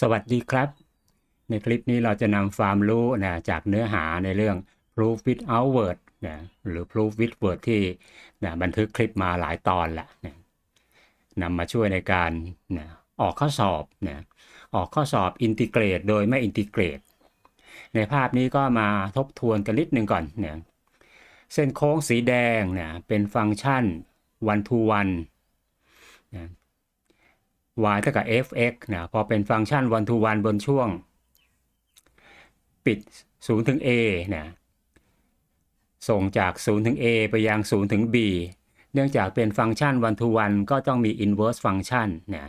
สวัสดีครับ ในคลิปนี้เราจะนำความรู้นะจากเนื้อหาในเรื่อง proof without word นะหรือ proof with word ที่นะบันทึกคลิปมาหลายตอนละนะนำมาช่วยในการนะออกข้อสอบนะออกข้อสอบอินทิเกรตโดยไม่อินทิเกรต ในภาพนี้ก็มาทบทวนกันนิดหนึ่งก่อนนะเส้นโค้งสีแดงนะเป็นฟังก์ชัน one to one นะ y เท่ากับ fx นะพอเป็นฟังก์ชัน one to one บนช่วง ปิด 0 ถึง a นะส่งจาก 0 ถึง a ไปยัง 0 ถึง b เนื่องจากเป็นฟังก์ชัน one to one ก็ต้องมี inverse function นะ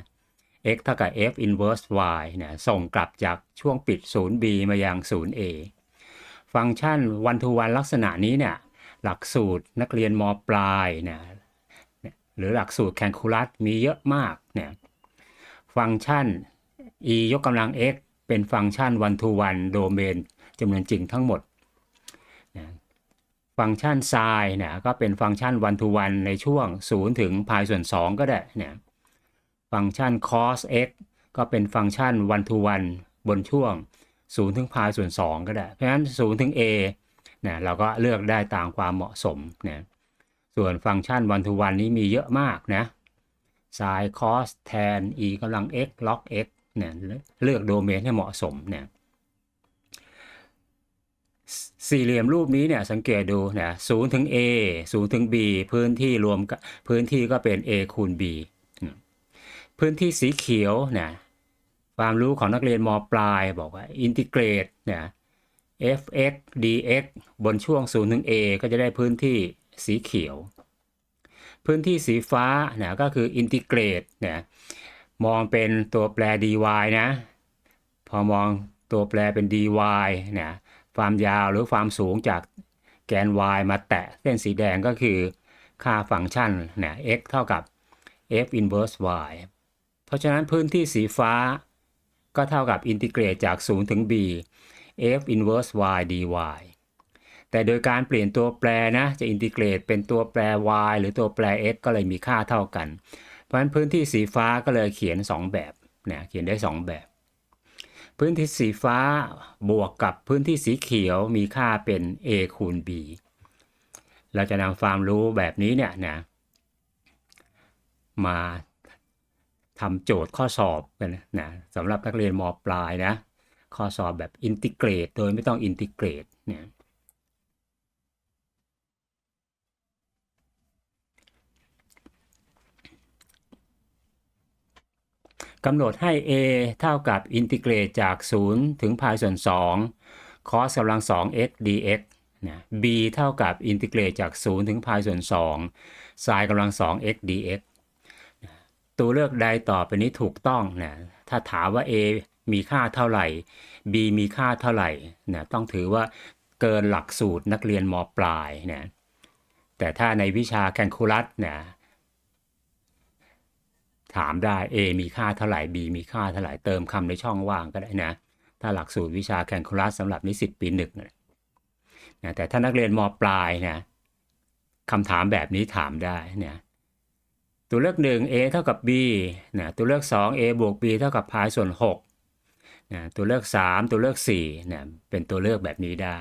x เท่ากับ f inverse y นะส่งกลับจากช่วงปิด 0b มายัง 0a ฟังก์ชัน one to one ลักษณะนี้เนี่ยหลักสูตรนักเรียนมปลายนะหรือหลักสูตรแคนคูลัสมีเยอะมากเนี่ย ฟังก์ชัน e ยกกำลัง x เป็นฟังก์ชัน one to one โดเมนจำนวนจริงทั้งหมดนะฟังก์ชัน sin นะก็เป็นฟังก์ชัน one to one ในช่วง 0 ถึง pi ส่วน 2 ก็ได้เนี่ยฟังก์ชัน cos x ก็เป็นฟังก์ชัน one to one บนช่วง 0 ถึง pi ส่วน 2 ก็ได้ เพราะฉะนั้น 0 ถึง a นะเราก็เลือกได้ตามความเหมาะสมนะส่วนฟังก์ชัน one to one นี้มีเยอะมากนะ sin cos tan e กำลัง x log x เนี่ยเลือกโดเมนให้เหมาะสมเนี่ยสี่เหลี่ยมรูปนี้เนี่ยสังเกตดูนะศูนย์ถึง a ศูนย์ถึง b พื้นที่รวมพื้นที่ก็เป็น a คูณ b พื้นที่สีเขียวเนะความรู้ของนักเรียนมปลายบอกว่าอินทิเกรตเนี่ย fx dx บนช่วง0ถึง a ก็จะได้พื้นที่สีเขียว พื้นที่สีฟ้าเนะก็คืออินทิเกรตเนะมองเป็นตัวแปร dy นะ พอมองตัวแปรเป็น dy นะความยาวหรือความสูงจากแกน y มาแตะเส้นสีแดงก็คือค่าฟังก์ชันเนะ x เท่ากับ f inverse y เพราะฉะนั้นพื้นที่สีฟ้าก็เท่ากับอินทิเกรตจาก 0 ถึง b f inverse y dy แต่โดยการเปลี่ยนตัวแปรนะจะอินทิเกรตเป็นตัวแปร y หรือตัวแปร x ก็เลยมีค่าเท่ากัน เพราะฉะนั้นพื้นที่สีฟ้าก็เลยเขียน 2 แบบนะเขียนได้ 2 แบบ พื้นที่สีฟ้าบวกกับพื้นที่สีเขียวมีค่าเป็น a คูณ b เราจะนำความรู้แบบนี้เนี่ยนะมาทำโจทย์ข้อสอบกันนะสำหรับนักเรียนมปลายนะข้อสอบแบบอินทิเกรตโดยไม่ต้องอินทิเกรตเนี่ย กำหนดให้ a เท่ากับอินทิเกรตจาก 0 ถึง pi ส่วน2 cos กำลัง 2 x dx นะ b เท่ากับอินทิเกรตจาก 0 ถึง pi ส่วน2 sin กำลัง 2 x dx ตัวเลือกใดต่อไปนี้ถูกต้องนะ ถ้าถามว่า a มีค่าเท่าไหร่ b มีค่าเท่าไหร่นะต้องถือว่าเกินหลักสูตรนักเรียนมปลายนะแต่ถ้าในวิชาแคนคูลัสนะ ถามได้ A มีค่าเท่าไหร่ B มีค่าเท่าไหร่เติมคำในช่องว่างก็ได้นะ ถ้าหลักสูตรวิชาแคนคูลัสสำหรับนิสิตปีหนึ่งนะแต่ถ้านักเรียนมปลายนะคำถามแบบนี้ถามได้นะตัวเลือก 1 a เท่ากับ b นะตัวเลือก 2 a บวก b เท่ากับพายส่วน6นะตัวเลือก 3 ตัวเลือก4นะเป็นตัวเลือกแบบนี้ได้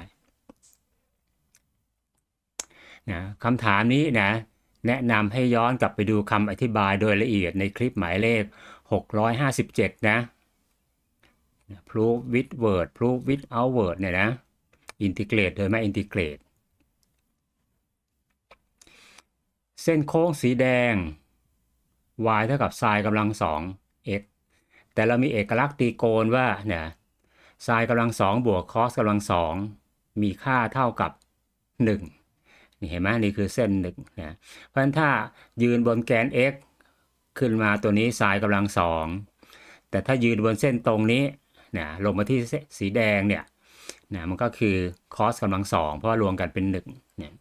นะคำถามนี้นะ แนะนำให้ย้อนกลับไปดูคำอธิบายโดยละเอียดในคลิปหมายเลข 657 นะ proof with word proof without word เนี่ยนะ integrate โดยไม่ integrate เส้นโค้งสีแดง y เท่ากับ sin กำลัง2 x แต่เรามีเอกลักษณ์ตีโกณว่าเนี่ย sin กำลัง2บวก cos กำลัง2มีค่าเท่ากับ 1 นี่เห็นไหมนี่คือเส้นหนึ่งนะเพราะฉะนั้นถ้ายืนบนแกน x ขึ้นมาตัวนี้สายกำลังสองแต่ถ้ายืนบนเส้นตรงนี้นะลงมาที่สีแดงเนี่ยนะมันก็คือ cos กำลังสองเพราะรวมกันเป็นหนึ่งเนี่ย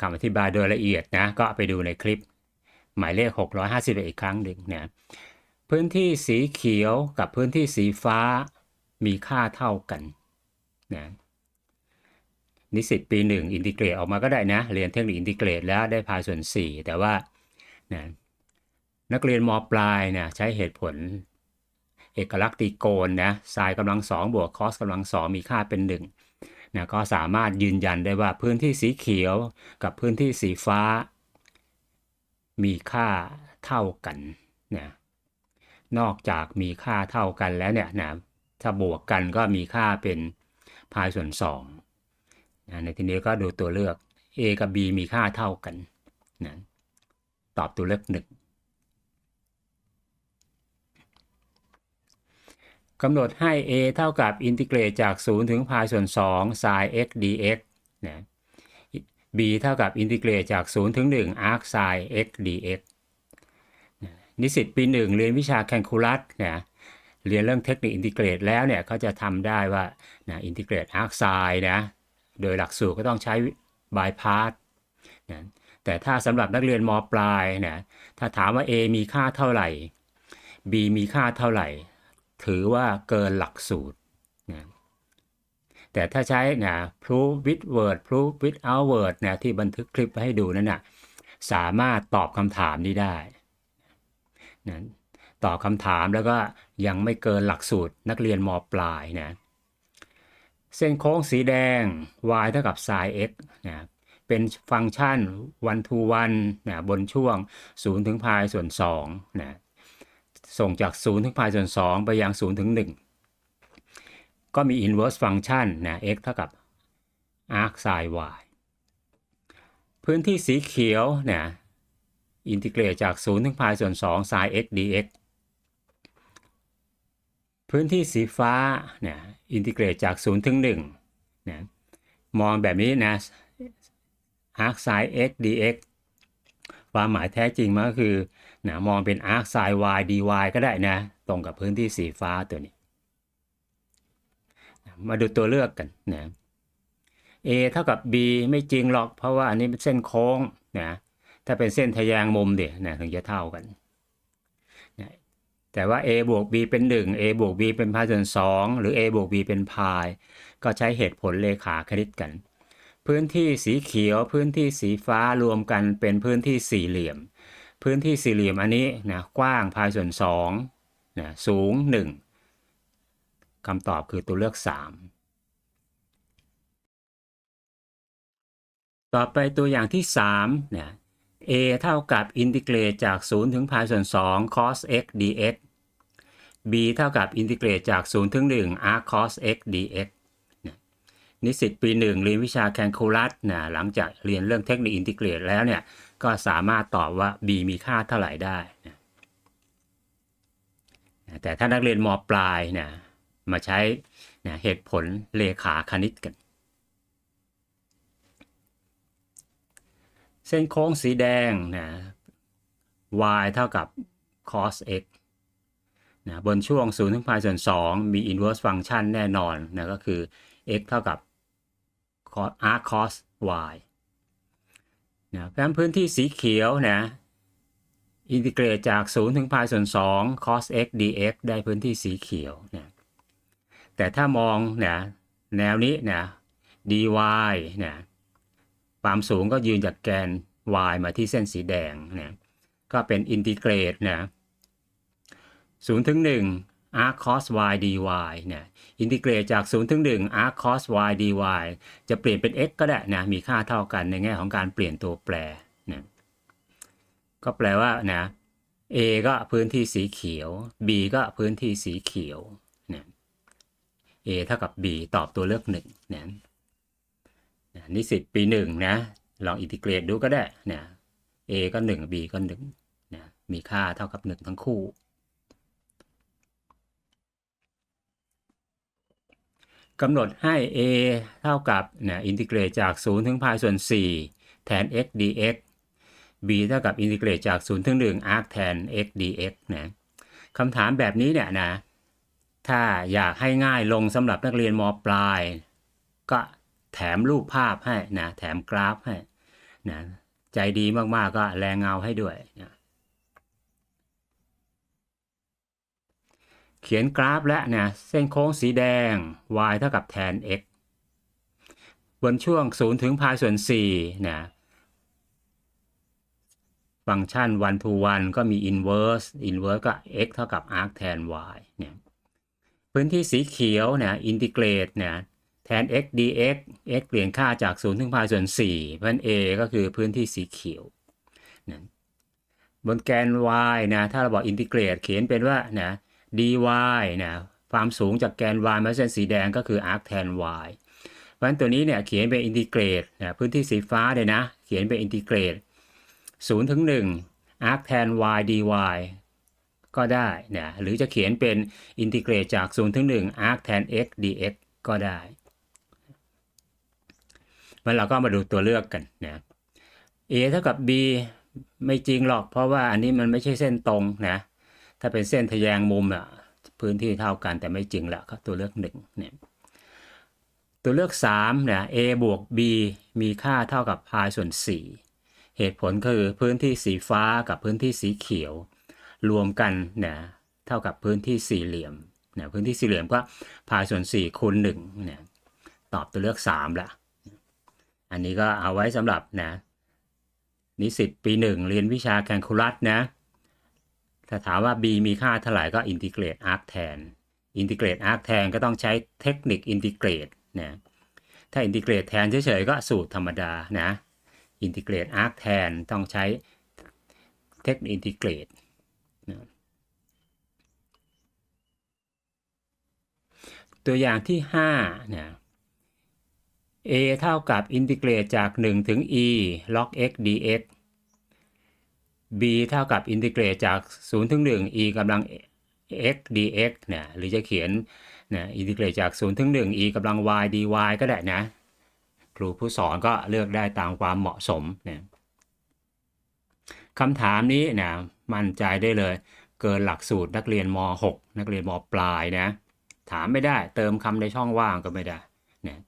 คำอธิบายโดยละเอียดนะก็ไปดูในคลิป หมายเลข 651 อีกครั้งหนึ่งนะพื้นที่สีเขียวกับพื้นที่สีฟ้ามีค่าเท่ากันนะ นิสิตปีหนึ่งอินทิเกรตออกมาก็ได้นะ เรียนเทคนิคอินทิเกรตแล้วได้พายส่วน 4 แต่ว่านะนักเรียนมปลายนะใช้เหตุผล เอกลักษณ์ตรีโกณนะไซน์กำลังสองบวกคอสกำลังสองมีค่าเป็นหนึ่งนะก็สามารถยืนยันได้ว่าพื้นที่สีเขียวกับพื้นที่สีฟ้า มีค่าเท่ากันนะนอกจากมีค่าเท่ากันแล้วเนี่ยนะถ้าบวกกันก็มีค่าเป็นพายส่วน2 นะในที่นี้ก็ดูตัวเลือก a กับ b มีค่าเท่ากันนะตอบตัวเลือกหนึ่งกำหนดให้ a เท่ากับอินทิเกรตจาก 0 ถึงพายส่วน2 sin x dx นะ b เท่ากับอินทิเกรตจาก 0 ถึง 1 arc sin x dx นะนิสิตปี 1 เรียนวิชาแคลคูลัสนะเรียนเรื่องเทคนิคอินทิเกรตแล้วเนี่ยเขาจะทำได้ว่านะอินทิเกรต arc sin นะ โดยหลักสูตรก็ต้องใช้ by part นะแต่ถ้าสำหรับนักเรียนมปลายนะถ้าถามว่า a มีค่าเท่าไหร่ b มีค่าเท่าไหร่ ถือว่าเกินหลักสูตรนะแต่ถ้าใช้นะ proof with word proof without word นะที่บันทึกคลิปไว้ให้ดูนั่นนะสามารถตอบคำถามนี้ได้นะตอบคำถามแล้วก็ยังไม่เกินหลักสูตรนักเรียนมปลายนะ เส้นโค้งสีแดง y เท่ากับ sin x นะเป็นฟังก์ชัน one to one นะบนช่วง 0 ถึงพายส่วน2นะส่งจาก 0 ถึงพายส่วน 2 ไปยัง 0 ถึง 1 ก็มี inverse function นะ x เท่ากับ arc sin y พื้นที่สีเขียวนะอินทิเกรตจาก 0 ถึงพายส่วน2 sin x dx พื้นที่สีฟ้าเนะอินทิเกรตจาก 0 ถึง1นะมองแบบนี้นะ arc sin x dx ความหมายแท้จริงมันก็คือนะมองเป็น arc sin y dy ก็ได้นะ ตรงกับพื้นที่สีฟ้าตัวนี้ มาดูตัวเลือกกันนะ a เท่ากับ b ไม่จริงหรอก เพราะว่าอันนี้เป็นเส้นโค้งนะถ้าเป็นเส้นทะแยงมุมเดี๋ยนะถึงจะเท่ากัน แต่ว่า a บวก b เป็น 1 a บวก b เป็นพายส่วน 2 หรือ a บวก b เป็นพาย ก็ใช้เหตุผลเลขาคณิตกัน พื้นที่สีเขียวพื้นที่สีฟ้ารวมกันเป็นพื้นที่สี่เหลี่ยม พื้นที่สี่เหลี่ยมอันนี้นะกว้างพายส่วน2นะสูง 1คำตอบคือตัวเลือก 3 ต่อไปตัวอย่างที่3นะ a เท่ากับอินทิเกรตจาก 0 ถึงพายส่วน2 cos x dx b เท่ากับอินทิเกรตจาก 0 ถึง 1 arc cos x dx นะนิสิตปี 1 เรียนวิชาแคลคูลัสนะหลังจากเรียนเรื่องเทคนิคอินทิเกรตแล้วเนี่ย ก็สามารถตอบว่า b มีค่าเท่าไหร่ได้นะแต่ถ้านักเรียนมปลายนะมาใช้นะเหตุผลเลขาคณิตกัน เส้นโค้งสีแดงนะ y เท่ากับ cos x นะบนช่วง0ถึงพายส่วน 2 มี inverse function แน่นอนนะก็คือ x เท่ากับ arc cos y นะเพราะฉะนั้นพื้นที่สีเขียวนะอินทิเกรตจาก 0 ถึงพายส่วน 2 cos x dx ได้พื้นที่สีเขียวนะแต่ถ้ามองนะแนวนี้นะ dy นะความสูงก็ยืนจากแกน y มาที่เส้นสีแดงนะก็เป็นอินทิเกรตนะ 0ถึง1 arc cos y dy เนะอินทิเกรตจาก 0 ถึง 1 arc cos y dy จะเปลี่ยนเป็น x ก็ได้นะมีค่าเท่ากันในแง่ของการเปลี่ยนตัวแปรนะก็แปลว่านะ a ก็พื้นที่สีเขียว b ก็พื้นที่สีเขียวนะ a เท่ากับ b ตอบตัวเลือก1นะนะนิสิตปีหนึ่งนะลองอินทิเกรตดูก็ได้นะ a ก็ 1 b ก็1นะมีค่าเท่ากับ 1 ทั้งคู่ กำหนดให้ a เท่ากับนะอินทิเกรตจาก 0 ถึงพายส่วน 4 แทน x dx b เท่ากับอินทิเกรตจาก 0 ถึง 1 arc แทน x dx นะคำถามแบบนี้เนี่ยนะ ถ้าอยากให้ง่ายลงสำหรับนักเรียนมปลาย ก็แถมรูปภาพให้นะ แถมกราฟให้นะ ใจดีมากๆก็แรงเงาให้ด้วยนะ เขียนกราฟและเนะเส้นโค้งสีแดง y เท่ากับแทน x บนช่วง 0 ถึงพายส่วน4นะฟังก์ชัน one to one ก็มี inverse inverse ก็ x เท่ากับ arc แทน y เนี่ยพื้นที่สีเขียวเนะอินทิเกรตนะแทน x dx x เปลี่ยนค่าจาก 0 ถึง pi ส่วน4เพราะฉะนั้น a ก็คือพื้นที่สีเขียวนะบนแกน y นะถ้าเราบอกอินทิเกรตเขียนเป็นว่านะ dy นะความสูงจากแกน y มาเส้นสีแดงก็คือ arc tan y เพราะฉะนั้นตัวนี้เนี่ยเขียนเป็นอินทิเกรตนะพื้นที่สีฟ้าเลยนะ เขียนเป็นอินทิเกรต0ถึง1 arc tan y dy ก็ได้นะหรือจะเขียนเป็นอินทิเกรตจาก0ถึง1 arc tan x dx ก็ได้มันเราก็มาดูตัวเลือกกันนะ a เท่ากับ b ไม่จริงหรอกเพราะว่าอันนี้มันไม่ใช่เส้นตรงนะ ถ้าเป็นเส้นทะแยงมุมอะ พื้นที่เท่ากันแต่ไม่จริงละก็ตัวเลือกหนึ่งเนี่ยตัวเลือก3เนี่ย a บวก b มีค่าเท่ากับ pi ส่วน 4 เหตุผลคือพื้นที่สีฟ้ากับพื้นที่สีเขียว รวมกันเนี่ยเท่ากับพื้นที่สี่เหลี่ยมเนี่ยพื้นที่สี่เหลี่ยมก็พายส่วน 4คูณ1เนี่ยตอบตัวเลือก3ละอันนี้ก็เอาไว้สำหรับนะนิสิตปีหนึ่งเรียนวิชาแคลคูลัสนะ ถ้าถามว่า b มีค่าเท่าไหร่ก็อินทิเกรตอาร์คแทนอินทิเกรตอาร์คแทนก็ต้องใช้เทคนิคอินทิเกรตนะถ้าอินทิเกรตแทนเฉยๆก็สูตรธรรมดานะอินทิเกรตอาร์คแทนต้องใช้เทคนิคอินทิเกรตตัวอย่างที่5เนี่ย a เท่ากับอินทิเกรตจาก 1 ถึง e log x dx b เท่ากับอินทิเกรตจาก 0 ถึง 1 e กำลัง x dx เนี่ยหรือจะเขียนนะอินทิเกรตจาก 0 ถึง 1 e กำลัง y dy ก็ได้นะ ครูผู้สอนก็เลือกได้ตามความเหมาะสมเนี่ยคำถามนี้นะมั่นใจได้เลย เกินหลักสูตรนักเรียนม .6 นักเรียนม ปลายนะ ถามไม่ได้เติมคำในช่องว่างก็ไม่ได้นะ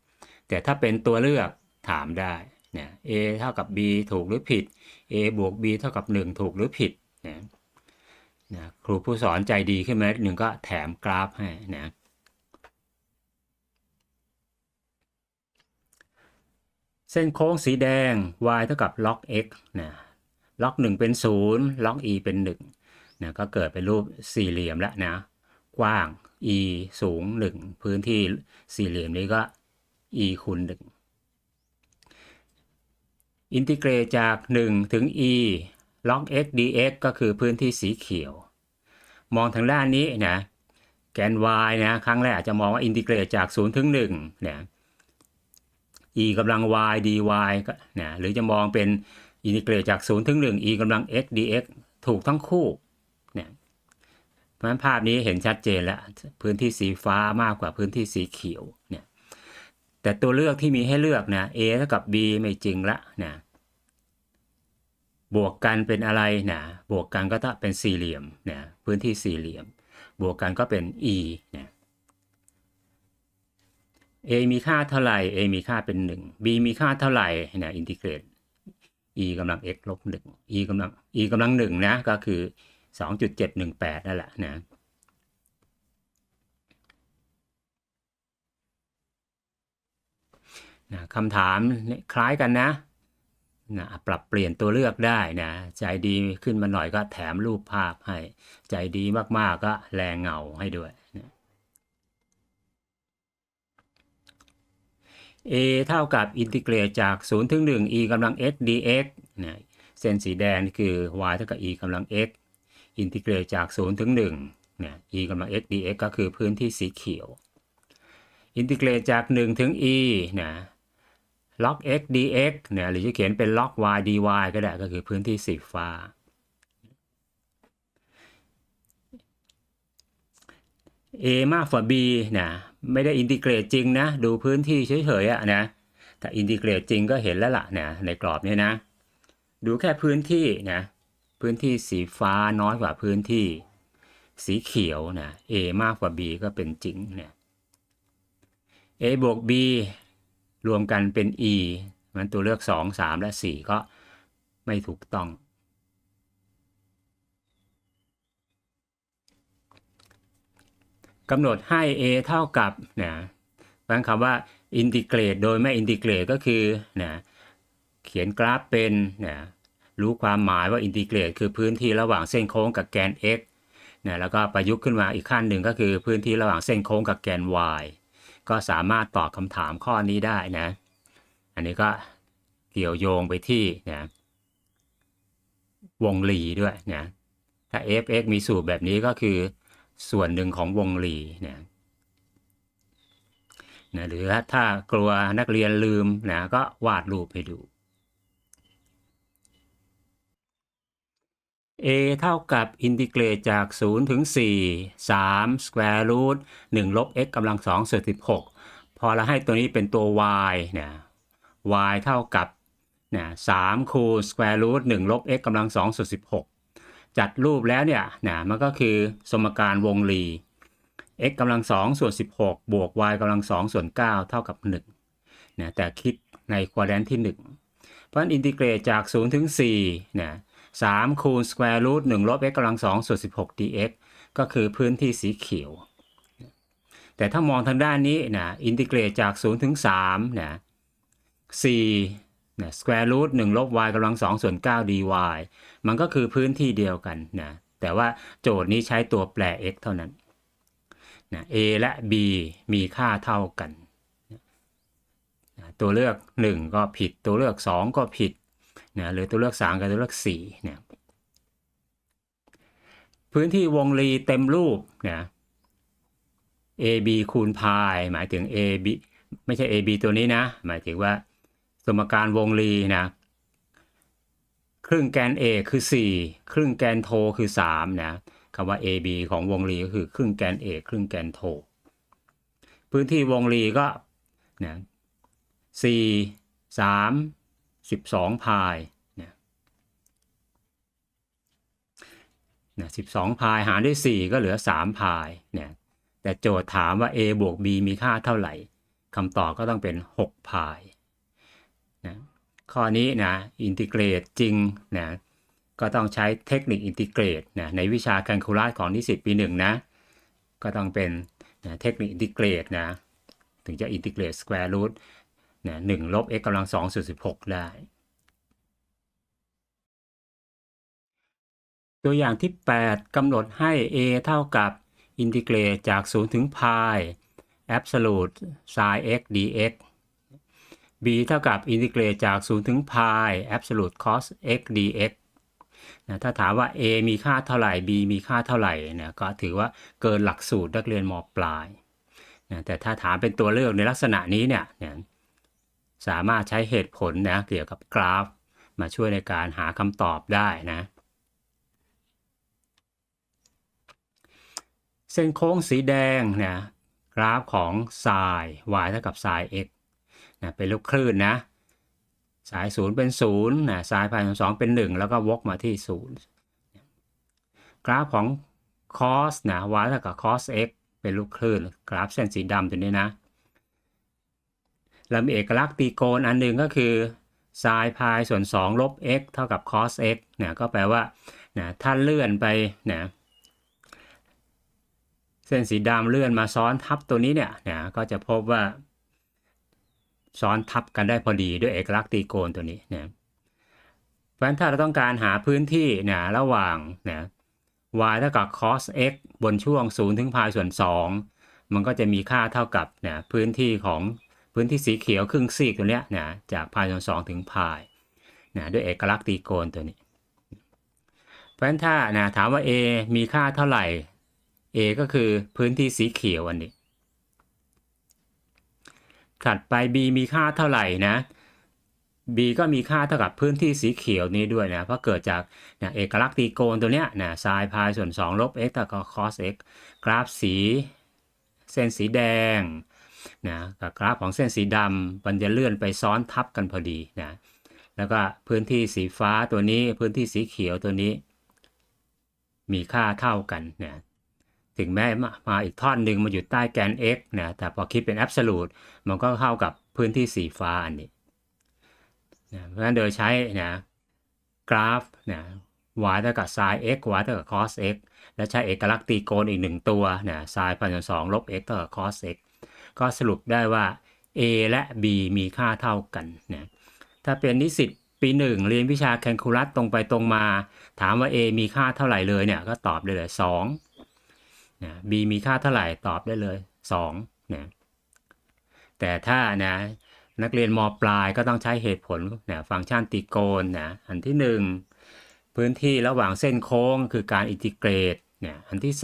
แต่ถ้าเป็นตัวเลือกถามได้นะ a เท่ากับ b ถูกหรือผิด a บวก b เท่ากับ 1 ถูกหรือผิดนะนะครูผู้สอนใจดีขึ้นมาหนึ่งก็แถมกราฟให้นะเส้นโค้งสีแดง y เท่ากับ log x นะล็อก 1 เป็น 0 ล็อก e เป็น1นะก็เกิดเป็นรูปสี่เหลี่ยมแล้วนะ กว้าง e สูง 1 พื้นที่สี่เหลี่ยมนี้ก็ e คูณ1 อินทิเกรตจาก 1 ถึง e log x dx ก็คือพื้นที่สีเขียว มองทางด้านนี้นะแกน y นะครั้งแรกอาจจะมองว่าอินทิเกรตจาก 0 ถึง1นะ e กำลัง y dy ก็นะหรือจะมองเป็นอินทิเกรตจาก 0 ถึง 1 e กำลัง x dx ถูกทั้งคู่เนี่ยเพราะฉะนั้นภาพนี้เห็นชัดเจนแล้ว พื้นที่สีฟ้ามากกว่าพื้นที่สีเขียวเนี่ย แต่ตัวเลือกที่มีให้เลือกนะ a เท่ากับ b ไม่จริงละนะบวกกันเป็นอะไรนะบวกกันก็ต้องเป็นสี่เหลี่ยมนะพื้นที่สี่เหลี่ยม บวกกันก็เป็น e นะ a มีค่าเท่าไหร่ a มีค่าเป็น 1 b มีค่าเท่าไหร่นะอินทิเกรต e กำลัง x ลบหนึ่ง e กำลัง e กำลังหนึ่งนะก็คือ 2.718นั่นแหละนะ นะคำถามคล้ายกันนะนะปรับเปลี่ยนตัวเลือกได้นะใจดีขึ้นมาหน่อยก็แถมรูปภาพให้ ใจดีมากๆก็แรงเงาให้ด้วยนะ a เท่ากับอินทิเกรตจาก 0 ถึง 1 e กำลัง x dx นะเส้นสีแดงคือ y เท่ากับ e กำลัง x อินทิเกรตจาก 0 ถึง1นะ e กำลัง x dx ก็คือพื้นที่สีเขียว อินทิเกรตจาก 1 ถึง e นะ log x dx นะหรือจะเขียนเป็น log y dy ก็ได้ก็คือพื้นที่สีฟ้า a มากกว่า b นะไม่ได้อินทิเกรตจริงนะ ดูพื้นที่เฉยๆอะนะถ้าอินทิเกรตจริงก็เห็นแล้วล่ะนะในกรอบนี้นะ ดูแค่พื้นที่นะพื้นที่สีฟ้าน้อยกว่าพื้นที่สีเขียวนะ a มากกว่า b ก็เป็นจริงเนะ a บวก b รวมกันเป็น e มันตัวเลือก 2 3 และ 4 ก็ไม่ถูกต้อง กำหนดให้ a เท่ากับนะบางคำว่าอินทิเกรตโดยไม่อินทิเกรตก็คือนะเขียนกราฟเป็นนะรู้ความหมายว่าอินทิเกรตคือพื้นที่ระหว่างเส้นโค้งกับแกน x นะแล้วก็ประยุกต์ขึ้นมาอีกขั้นหนึ่งก็คือพื้นที่ระหว่างเส้นโค้งกับแกน y ก็สามารถตอบคำถามข้อนี้ได้นะ อันนี้ก็เกี่ยวโยงไปที่นะวงรีด้วยนะถ้า f(x) มีสูตรแบบนี้ก็คือส่วนหนึ่งของวงรีนะนะหรือถ้ากลัวนักเรียนลืมนะก็วาดรูปให้ดู a เท่ากับอินทิเกรตจาก 0 ถึง 4 3 square root 1 ลบ x กำลัง2ส่วน16 พอเราให้ตัวนี้เป็นตัว y นะ y เท่ากับเนะ3คูณ square root 1 ลบ x กำลัง2ส่วน16 จัดรูปแล้วเนี่ยนะมันก็คือสมการวงรี x กำลัง2ส่วน16 บวก y กำลัง2ส่วน9 เท่ากับ1นะแต่คิดในควอแดนที่ 1 เพราะฉะนั้นอินทิเกรตจาก 0 ถึง4นะ 3คูณ square root 1ลบ x กำลัง2ส่วน16 dx ก็คือพื้นที่สีเขียว แต่ถ้ามองทางด้านนี้นะอินทิเกรตจาก 0 ถึง3นะ4นะ square root 1ลบ y กำลัง2ส่วน9 dy มันก็คือพื้นที่เดียวกันนะแต่ว่าโจทย์นี้ใช้ตัวแปร x เท่านั้นนะ a และ b มีค่าเท่ากัน ตัวเลือก 1 ก็ผิด ตัวเลือก 2 ก็ผิด นะหรือตัวเลือก 3 กับตัวเลือก4เนี่ยพื้นที่วงรีเต็มรูปนะ AB คูณพายหมายถึง AB ไม่ใช่ AB ตัวนี้นะ หมายถึงว่าสมการวงรีนะครึ่งแกน A คือ 4 ครึ่งแกนโทคือ3นะคำว่า AB ของวงรีก็คือครึ่งแกน A ครึ่งแกนโท พื้นที่วงรีก็นะ4 3 12 พาย นะนะ12 พายหารด้วย 4 ก็เหลือ 3 พายเนี่ยแต่โจทย์ถามว่า a บวก b มีค่าเท่าไหร่คำตอบก็ต้องเป็น 6 พายนะข้อนี้นะอินทิเกรตจริงนะก็ต้องใช้เทคนิคอินทิเกรตนะในวิชาแคลคูลัสของนิสิตปีหนึ่งนะ ก็ต้องเป็นนะเทคนิคอินทิเกรตนะถึงจะอินทิเกรตสแควร์รูทนะหนึ่งลบ x กำลังสองส่วนสิบหกได้ ตัวอย่างที่ 8 กำหนดให้ a เท่ากับอินทิเกรตจาก 0 ถึง pi absolute sin x dx b เท่ากับอินทิเกรตจาก 0 ถึง pi absolute cos x dx นะถ้าถามว่า a มีค่าเท่าไหร่ b มีค่าเท่าไหร่นะก็ถือว่าเกินหลักสูตรนักเรียนมปลายนะแต่ถ้าถามเป็นตัวเลือกในลักษณะนี้เนี่ยนะสามารถใช้เหตุผลนะเกี่ยวกับกราฟ มาช่วยในการหาคำตอบได้นะ เส้นโค้งสีแดงนะกราฟของ sin y เท่ากับ sin x นะเป็นลูกคลื่นนะ สาย 0 เป็น0นะสายพายสองเป็น 1 แล้วก็วกมาที่ 0 กราฟของ cos นะ y เท่ากับ cos x เป็นลูกคลื่น กราฟเส้นสีดำตัวนี้นะแล้วมีเอกลักษณ์ตีโกณอันหนึ่งก็คือ sin พายส่วน 2 ลบ x เท่ากับ cos x นะก็แปลว่านะถ้าเลื่อนไปนะ เส้นสีดำเลื่อนมาซ้อนทับตัวนี้เนี่ยนะก็จะพบว่า ซ้อนทับกันได้พอดีด้วยเอกลักษณ์ตีโกณตัวนี้นะเพราะฉะนั้นถ้าเราต้องการหาพื้นที่นะระหว่างนะ y เท่ากับ cos x บนช่วง 0 ถึง pi ส่วน 2 มันก็จะมีค่าเท่ากับนะพื้นที่ของพื้นที่สีเขียวครึ่งซีกตัวเนี้ยนะจาก pi ส่วน 2 ถึง pi นะด้วยเอกลักษณ์ตีโกณตัวนี้ เพราะฉะนั้นถ้านะถามว่า a มีค่าเท่าไหร่ A ก็คือพื้นที่สีเขียวอันนี้ ถัดไป B มีค่าเท่าไหร่นะ B ก็มีค่าเท่ากับพื้นที่สีเขียวนี้ด้วยนะ เพราะเกิดจากนะเอกลักษณ์ตีโกณตัวเนี้ยนะ sin พายส่วน 2 ลบ x เท่ากับ cos x กราฟสีเส้นสีแดงนะกับกราฟของเส้นสีดำมันจะเลื่อนไปซ้อนทับกันพอดีนะ แล้วก็พื้นที่สีฟ้าตัวนี้ พื้นที่สีเขียวตัวนี้ มีค่าเท่ากันนะ ถึงแม้มาอีกท่อนหนึ่งมาอยู่ใต้แกน x นะแต่พอคิดเป็น absolute มันก็เข้ากับพื้นที่สีฟ้าอันนี้นะเพราะฉะนั้นโดยใช้นะกราฟนะ y เท่ากับ sin x y เท่ากับ cos x และใช้เอกลักษณ์ตีโกณอีกหนึ่งตัวนะ sin พันสองลบ x เท่ากับ cos x ก็สรุปได้ว่า a และ b มีค่าเท่ากันนะถ้าเป็นนิสิตปีหนึ่งเรียนวิชาแคลคูลัสตรงไปตรงมา ถามว่า a มีค่าเท่าไหร่เลยเนี่ยก็ตอบได้เลย2 นะ b มีค่าเท่าไหร่ตอบได้เลย2นะแต่ถ้านะนักเรียนมปลายก็ต้องใช้เหตุผลนะฟังก์ชันตรีโกณนะอันที่ 1 พื้นที่ระหว่างเส้นโค้งคือการอินทิเกรตนะอันที่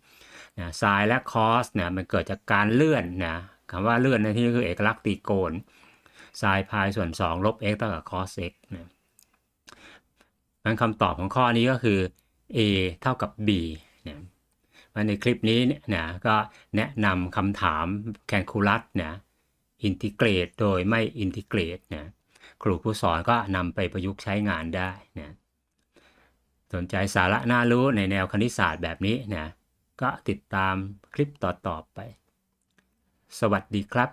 2นะไซน์และคอสนะมันเกิดจากการเลื่อนนะคำว่าเลื่อนในที่นี้คือเอกลักษณ์ตรีโกณไซน์พายส่วน 2 ลบ x เท่ากับ cos x นะมันคำตอบของข้อนี้ก็คือ a เท่ากับ b นะ มาในคลิปนี้เนี่ยก็แนะนำคำถามแคนคูลัสเนี่ยอินทิเกรตโดยไม่อินทิเกรตนะครูผู้สอนก็นำไปประยุกต์ใช้งานได้นะสนใจสาระน่ารู้ในแนวคณิตศาสตร์แบบนี้นะก็ติดตามคลิปต่อๆไป สวัสดีครับ